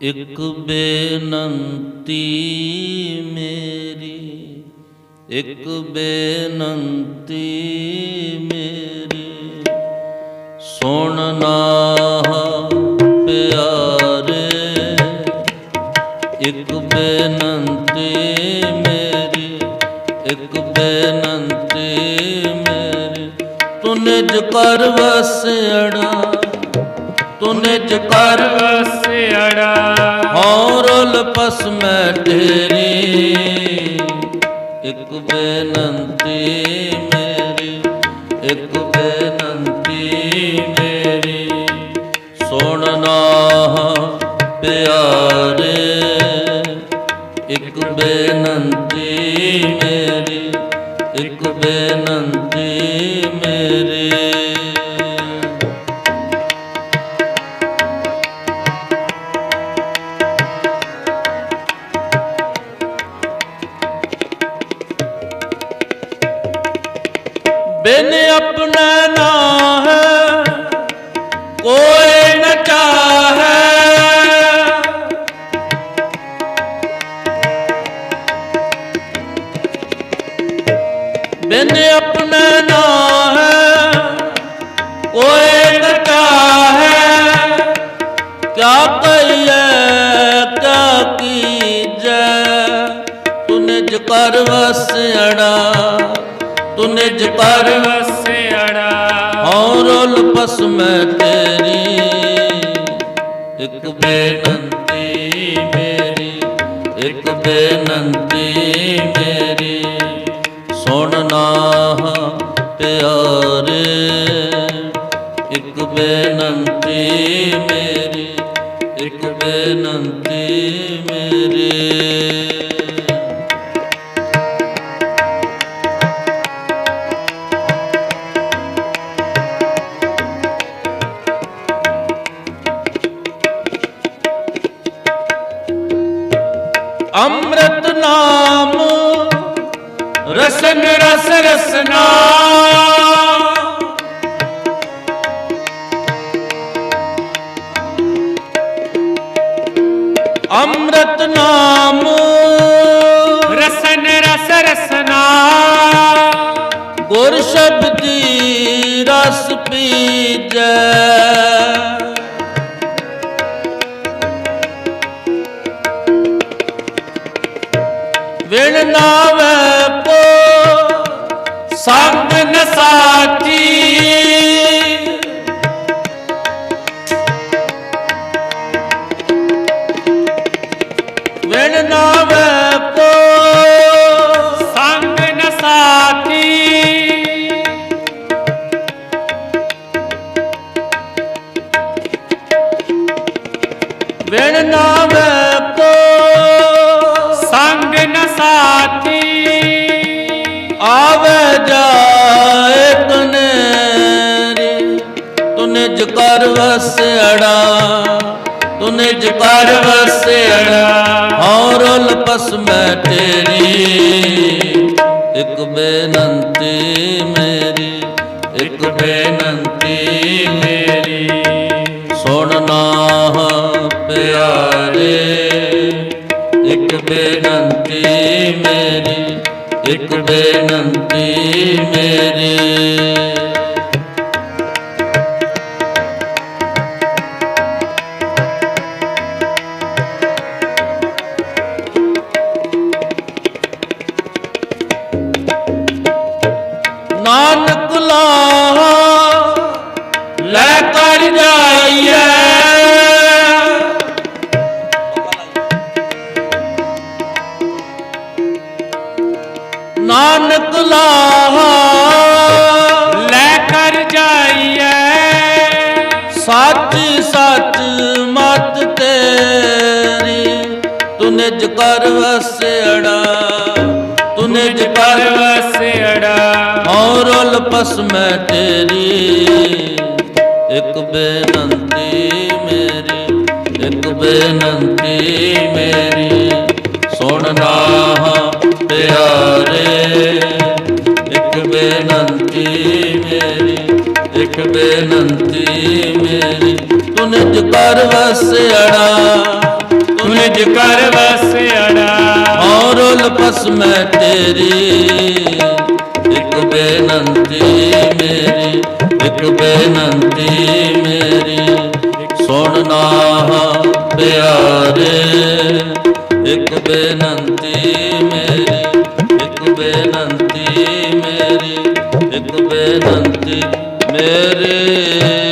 ਇਕ ਬੇਨੰਤੀ ਮੇਰੀ, ਇਕ ਬੇਨੰਤੀ ਮੇਰੀ। ਸੁਣਨਾ ਪਿਆਰੇ, ਇਕ ਬੇਨੰਤੀ ਮੇਰੀ, ਇਕ ਬੇਨੰਤੀ ਮੇਰੀ। ਤੂੰ ਨਿਜ ਕਰ ਵਸੜਾ ਤੂੰ ਨਿਜ ਕਰ ਵਸਿਆੜਾ ਔਰਲ ਪਸ ਮੈਂ ਤੇਰੀ, ਇੱਕ ਬੇਨੰਤੀ ਮੇਰੀ, ਇੱਕ ਬੇਨੰਤੀ ਮੇਰੀ। ਸੁਣਨਾ ਪਿਆਰੇ, ਇੱਕ ਬੇਨੰਤੀ ਆਪਣਾ ਨਾ ਹੈ ਕੋਈ ਨ ਚਾਹੇ ਬਿਨ ਆਪਣਾ ਨਾ ਹੈ ਕੋਈ ਨ ਚਾਹੇ ਕਿਆ ਕਹੀਏ ਕਿਆ ਕੀਜੈ ਤੂੰ ਨਿਜ ਕਰ ਵਸੜਾ ਤੂੰ ਨਿਜ ਕਰ ਵਸਿਆੜਾ ਔਰਲ ਪਸ ਮੈਂ ਤੇਰੀ। ਇੱਕ ਬੇਨੰਤੀ ਮੇਰੀ ਇੱਕ ਬੇਨੰਤੀ ਮੇਰੀ। ਸੁਣ ਨਾ ਪਿਆਰੇ ਇੱਕ ਬੇਨੰਤੀ ਮੇਰੀ ਇੱਕ ਬੇਨੰਤੀ ਮੇਰੀ। ਅੰਮ੍ਰਿਤ ਨਾਮ ਰਸਨ ਰਸ ਰਸਨਾ ਵਿਣ ਨਾਵੇ ਕੋ ਸੰਗ ਨ ਸਾਚੀ। ਨਾਵੇ ਕੋ ਸੰਗ ਨ ਸਾਚੀ। ਨਾਵੇ ਨਿਜ ਕਰ ਵਸੜਾ ਤੂੰ ਨਿਜ ਕਰ ਵਸੜਾ ਔਰਲ ਪਸ ਮੈਂ ਤੇਰੀ, ਇੱਕ ਬੇਨੰਤੀ ਮੇਰੀ, ਇੱਕ ਬੇਨੰਤੀ ਮੇਰੀ। ਸੁਣਨਾ ਪਿਆਰੇ, ਇੱਕ ਬੇਨੰਤੀ ਮੇਰੀ, ਇੱਕ ਬੇਨੰਤੀ ਮੇਰੀ। ਨਾਨਕ ਲਾਹਾ। ਲੈ ਕਰ ਜਾਈਏ ਸੱਚ ਸੱਚ ਮਤ ਤੇਰੀ। ਤੂੰ ਨਿਜ ਕਰ ਵਸੜਾ ਤੂੰ ਨਿਜ ਕਰ ਵਸਿਆੜਾ। ਔਰਲ ਪਸ ਮੈਂ ਤੇਰੀ। ਇੱਕ ਬੇਨਤੀ ਮੇਰੀ, ਇੱਕ ਬੇਨਤੀ ਮੇਰੀ। ਸੁਣ ਨਾ ਇੱਕ ਬੇਨਤੀ ਮੇਰੀ। ਤੂੰ ਨਿਜ ਕਰ ਤੂੰ ਨਿਜ ਕਰ ਵਸਿਆੜਾ। ਔਰ ਪਸ ਮੈਂ ਤੇਰੀ। ਇੱਕ ਬੇਨਤੀ ਮੇਰੀ, ਇੱਕ ਬੇਨਤੀ ਮੇਰੀ। ਸੁਣਨਾ ਪਿਆਰੇ, ਇੱਕ ਬੇਨਤੀ ਮੇਰੀ, ਇੱਕ ਬੇਨਤੀ ਮੇਰੀ, ਇੱਕ ਬੇਨਤੀ ਮੇਰੀ